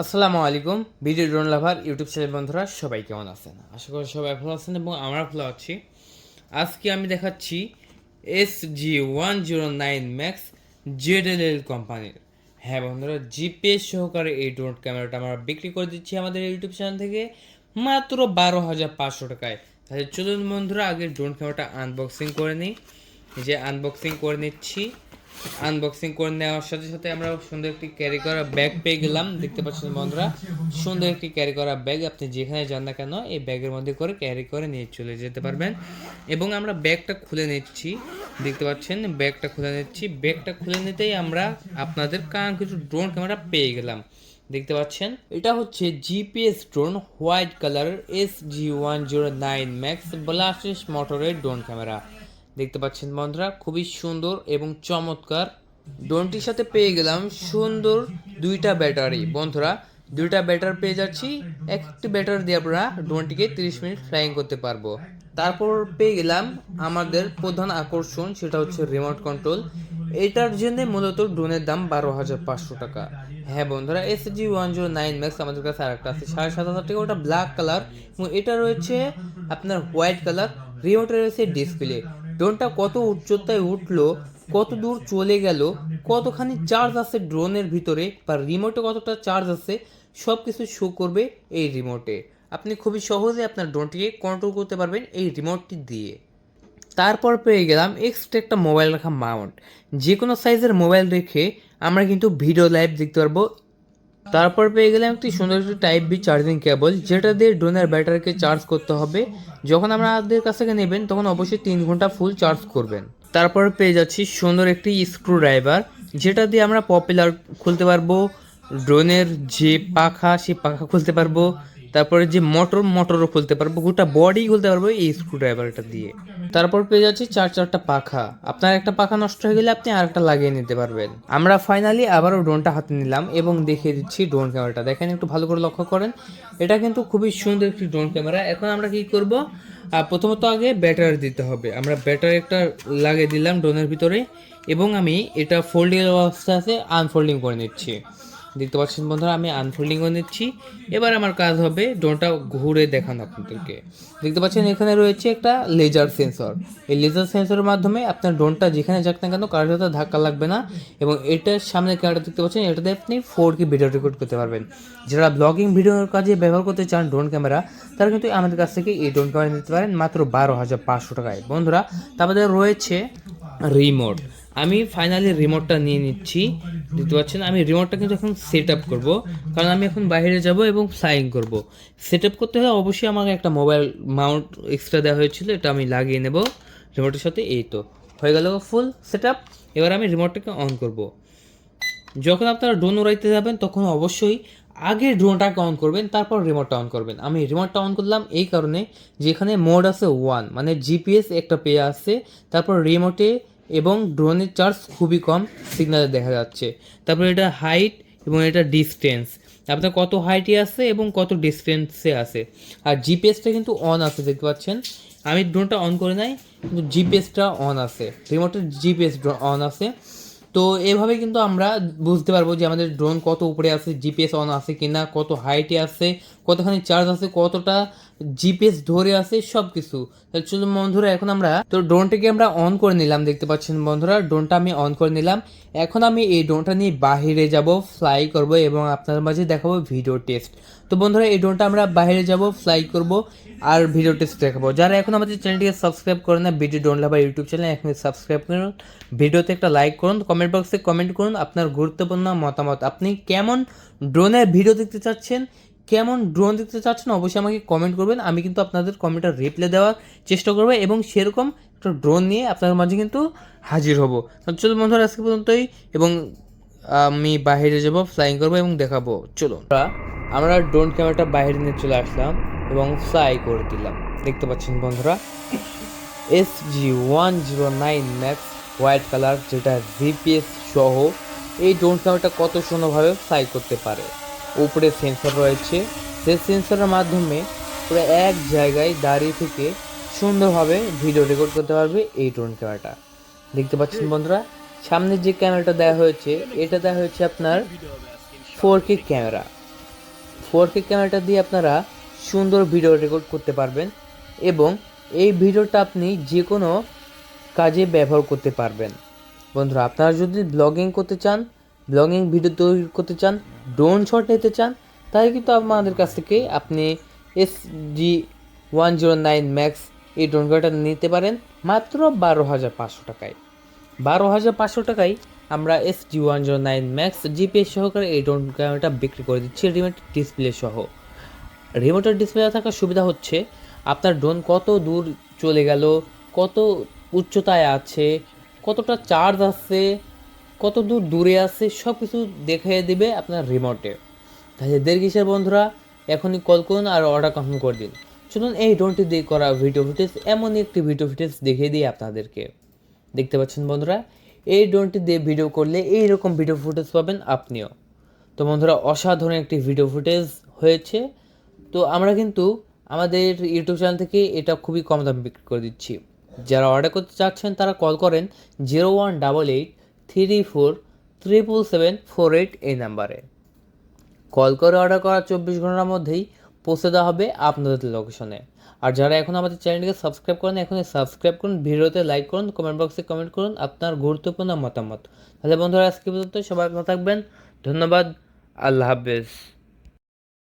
আসসালামু আলাইকুম, video drone lover YouTube channel বন্ধুরা, সবাই কেমন আছেন? আশা করি সবাই ভালো আছেন এবং আমরা ভালো আছি। আজকে আমি দেখাচ্ছি S G one zero nine max ZLL কোম্পানির। হ্যাঁ বন্ধুরা জিপিএস সহকারে এই ড্রোন ক্যামেরাটা আমরা বিক্রি করে দিচ্ছি আমাদের ইউটিউব চ্যানেল থেকে মাত্র বারো হাজার পাঁচশো টাকায়। তাহলে চলুন বন্ধুরা, আগে ড্রোন ক্যামেরাটা আনবক্সিং করে নিই। যে আনবক্সিং করে নিচ্ছি। আনবক্সিং করে নেওয়ার সাথে সাথে আমরা সুন্দর একটি ক্যারি করা ব্যাগ পেয়ে গেলাম। দেখতে পাচ্ছেন বন্ধুরা, সুন্দর একটি ক্যারি করা ব্যাগ আপনি যেখানে যান না কেন, এই ব্যাগের মধ্যে করে ক্যারি করে নিয়ে চলে যেতে পারবেন। এবং আমরা ব্যাগটা খুলে নিচ্ছি। দেখতে পাচ্ছেন ব্যাগটা খুলে নিচ্ছি। ব্যাগটা খুলে নিতেই আমরা আপনাদের কিছু ড্রোন ক্যামেরা পেয়ে গেলাম। দেখতে পাচ্ছেন, এটা হচ্ছে জিপিএস ড্রোন হোয়াইট কালারের S G one zero nine max brushless মোটরের ড্রোন ক্যামেরা দেখতে পাচ্ছেন বন্ধুরা, খুবই সুন্দর এবং চমৎকার। ড্রোনটির সাথে পেয়ে গেলাম সুন্দর দুইটা ব্যাটারি। বন্ধুরা, দুইটা ব্যাটার পেয়ে যাচ্ছি। একটি ব্যাটার দিয়ে আমরা ড্রোনটিকে তিরিশ মিনিট ফ্লাইং করতে পারব। তারপর পেয়ে গেলাম আমাদের প্রধান আকর্ষণ, সেটা হচ্ছে রিমোট কন্ট্রোল। এটার জন্য মূলত ড্রোনের দাম বারো হাজার পাঁচশো টাকা। হ্যাঁ বন্ধুরা S G one zero nine max আমাদের কাছে আর একটা আছে, সাড়ে সাত হাজার টাকা। ওটা ব্ল্যাক কালার এবং এটা রয়েছে আপনার হোয়াইট কালার রিমোটে রয়েছে ডিসপ্লে ড্রোনটা কত উচ্চতায় উঠল, কত দূর চলে গেল, কতখানি চার্জ আছে ড্রোনের ভিতরে বা রিমোটে কতটা চার্জ আছে সব কিছু শো করবে এই রিমোটে আপনি খুবই সহজে আপনার ড্রোনটিকে কন্ট্রোল করতে পারবেন এই রিমোটটি দিয়ে। তারপর পেয়ে গেলাম এক্সট্রা একটা মোবাইল রাখা মাউন্ট যে কোনো সাইজের মোবাইল রেখে আমরা কিন্তু ভিডিও লাইভ দেখতে পারব তারপর পেয়ে গেলাম একটি সুন্দর একটি টাইপ বি চার্জিং কেবল যেটা দিয়ে ড্রোনের ব্যাটারিকে চার্জ করতে হবে। যখন আমরা আপনাদের কাছ থেকে নেবেন, তখন অবশ্যই তিন ঘণ্টা ফুল চার্জ করবেন। তারপর পেয়ে যাচ্ছি সুন্দর একটি স্ক্রু ড্রাইভার যেটা দিয়ে আমরা পপুলার খুলতে পারব। ড্রোনের যে পাখা, সেই পাখা খুলতে পারব। তারপরে যে মোটর, মোটরও খুলতে পারব। গোটা বডি খুলতে পারব এই স্ক্রু ড্রাইভারটা দিয়ে। তারপর পেয়ে যাচ্ছি চার, চারটা পাখা। আপনার একটা পাখা নষ্ট হয়ে গেলে আপনি আরেকটা লাগিয়ে নিতে পারবেন। আমরা ফাইনালি আবারও ড্রোনটা হাতে নিলাম এবং দেখিয়ে দিচ্ছি ড্রোন ক্যামেরাটা দেখেন একটু ভালো করে লক্ষ্য করেন। এটা কিন্তু খুবই সুন্দর একটি ড্রোন ক্যামেরা এখন আমরা কি করব? প্রথমত আগে ব্যাটারি দিতে হবে। আমরা ব্যাটারি একটা লাগিয়ে দিলাম ড্রোনের ভিতরে এবং আমি এটা ফোল্ডিং অবস্থা আছে আনফোল্ডিং করে নিচ্ছি। দেখতে পাচ্ছেন বন্ধুরা, আমি আনফোল্ডিং করে নিচ্ছি। এবার আমার কাজ হবে ড্রোনটা ঘুরে দেখানো আপনাদেরকে। দেখতে পাচ্ছেন, এখানে রয়েছে একটা লেজার সেন্সর এই লেজার সেন্সরের মাধ্যমে আপনার ড্রোনটা যেখানে যাক না কেন, কারোর সাথে ধাক্কা লাগবে না এবং এটার সামনে ক্যামেরা দেখতে পাচ্ছেন, এটাতে আপনি ফোর কে ভিডিও রেকর্ড করতে পারবেন। যারা ব্লগিং ভিডিওর কাজে ব্যবহার করতে চান ড্রোন ক্যামেরা, তারা কিন্তু আমাদের কাছ থেকে এই ড্রোন ক্যামেরা নিতে পারেন মাত্র বারো হাজার পাঁচশো টাকায়। বন্ধুরা, তারপরে রয়েছে রিমোট আমি ফাইনালি রিমোটটা নিয়ে নিচ্ছি, দেখতে পাচ্ছেন? আমি রিমোটটা কিন্তু এখন সেট আপ করব, কারণ আমি এখন বাইরে যাব এবং ফ্লাইং করব। সেট আপ করতে হলে অবশ্যই আমাকে একটা মোবাইল মাউন্ট এক্সট্রা দেওয়া হয়েছিল, এটা আমি লাগিয়ে নেব রিমোটের সাথে, এই তো। হয়ে গেল ফুল সেট আপ এবার আমি রিমোটটাকে অন করব। যখন আপনারা ড্রোন উড়াইতে যাবেন, তখন অবশ্যই আগে ড্রোনটাকে অন করবেন, তারপর রিমোটটা অন করবেন। আমি রিমোটটা অন করলাম এই কারণে যেখানে মোড আছে ওয়ান মানে জিপিএস একটা পেয়ে আসছে তারপর রিমোটে এবং ড্রোনের চার্জ খুবই কম সিগনালে দেখা যাচ্ছে। তারপর এটা হাইট এবং এটা ডিস্টেন্স। আপনার কত হাইটে আছে এবং কত ডিস্টেন্সে আছে। আর জিপিএসটা কিন্তু অন আছে, দেখতে পাচ্ছেন। আমি ড্রোনটা অন করে নাই, কিন্তু জিপিএসটা অন আছে। রিমোটের জিপিএস অন আছে। তো এভাবে কিন্তু আমরা বুঝতে পারব যে আমাদের ড্রোন কত উপরে আছে, জিপিএস অন আছে কিনা, কত হাইটে আছে কতখানি চার্জ আছে, কতটা জিপিএস ধরে আছে সব কিছু তাহলে চলুন বন্ধুরা, এখন আমরা তো ড্রোনটাকে আমরা অন করে নিলাম, দেখতে পাচ্ছেন বন্ধুরা ড্রোনটা আমি অন করে নিলাম। এখন আমি এই ড্রোনটা নিয়ে বাহিরে যাব ফ্লাই করব এবং আপনাদের মাঝে দেখাবো ভিডিও টেস্ট তো বন্ধুরা, এই ড্রোনটা আমরা বাইরে যাব ফ্লাই করব আর ভিডিও টেস্ট দেখাবো। যারা এখন আমাদের চ্যানেলটিকে সাবস্ক্রাইব করে না video drone lover YouTube channel এখন সাবস্ক্রাইব করুন। ভিডিওতে একটা লাইক করুন কমেন্ট বক্সে কমেন্ট করুন, আপনার গুরুত্বপূর্ণ মতামত। আপনি কেমন ড্রোনের ভিডিও দেখতে চাচ্ছেন কেমন ড্রোন দেখতে চাচ্ছেন অবশ্যই আমাকে কমেন্ট করবেন। আমি কিন্তু আপনাদের কমেন্টটা রিপ্লাই দেওয়ার চেষ্টা করব এবং সেরকম একটা ড্রোন নিয়ে আপনাদের মাঝে কিন্তু হাজির হব। তো চলুন বন্ধুরা, আজকে পর্যন্তই এবং আমি বাইরে যাব ফ্লাইং করব এবং দেখাবো। আমরা আমরা ড্রোন ক্যামেরাটা বাইরে নিয়ে চলে আসলাম এবং ফ্লাই করে দিলাম। দেখতে পাচ্ছেন বন্ধুরা S G one zero nine max white colour যেটা জিপিএস সহ এই ড্রোন ক্যামেরাটা কত সুন্দরভাবে ফ্লাই করতে পারে। উপরে সেন্সর রয়েছে। সেই সেন্সরের মাধ্যমে পুরো এক জায়গায় দাঁড়িয়ে থেকে সুন্দরভাবে ভিডিও রেকর্ড করতে পারবে এই ড্রোন ক্যামেরাটা দেখতে পাচ্ছেন বন্ধুরা, সামনে যে ক্যামেরাটা দেওয়া হয়েছে, এটা দেওয়া হয়েছে আপনার four K camera four K ক্যামেরাটা দিয়ে আপনারা সুন্দর ভিডিও রেকর্ড করতে পারবেন এবং এই ভিডিওটা আপনি যে কোনো কাজে ব্যবহার করতে পারবেন। বন্ধুরা, আপনারা যদি ব্লগিং করতে চান ব্লগিং ভিডিও তৈরি করতে চান ড্রোন শট নিতে চান, তাহলে কিন্তু আমাদের কাছ থেকে আপনি S G one zero nine max এই ড্রোন ক্যামেরাটা নিতে পারেন মাত্র বারো হাজার পাঁচশো টাকায়। বারো হাজার পাঁচশো টাকায় আমরা S G one zero nine max GPS সহকারে এই ড্রোন ক্যামেরাটা বিক্রি করে দিচ্ছি রিমোট ডিসপ্লে সহ। রিমোটের ডিসপ্লে থাকার সুবিধা হচ্ছে আপনার ড্রোন কত দূর চলে গেল, কত উচ্চতায় আছে, কতটা চার্জ আছে কত দূর দূরে আছে সব কিছু দেখিয়ে দেবে আপনার রিমোটে তাহলে দেড় কিসের বন্ধুরা? এখনই কল করুন আর অর্ডার কনফার্ম করে দিন। চলুন এই ড্রোনটি দিয়ে করা ভিডিও ফুটেজ এমনই একটি ভিডিও ফুটেজ দেখিয়ে দিই আপনাদেরকে। দেখতে পাচ্ছেন বন্ধুরা? এই ড্রোনটি দিয়ে ভিডিও করলে এই রকম ভিডিও ফুটেজ পাবেন আপনিও। তো বন্ধুরা, অসাধারণ একটি ভিডিও ফুটেজ হয়েছে। তো আমরা কিন্তু আমাদের ইউটিউব চ্যানেল থেকে এটা খুবই কম দামে বিক্রি করে দিচ্ছি। যারা অর্ডার করতে চাচ্ছেন, তারা কল করেন zero one double eight three four triple seven four eight এই নাম্বারে। কল করে অর্ডার করার চব্বিশ ঘণ্টার মধ্যেই পৌঁছে দেওয়া হবে আপনাদের লোকেশনে আর যারা এখন আমাদের চ্যানেলটিকে সাবস্ক্রাইব করেন, এখনই সাবস্ক্রাইব করুন, ভিডিওতে লাইক করুন কমেন্ট বক্সে কমেন্ট করুন আপনার গুরুত্বপূর্ণ মতামত। তাহলে বন্ধুরা, আজকে পর্যন্ত সবাই ভালো থাকবেন। ধন্যবাদ। আল্লাহ হাফেজ।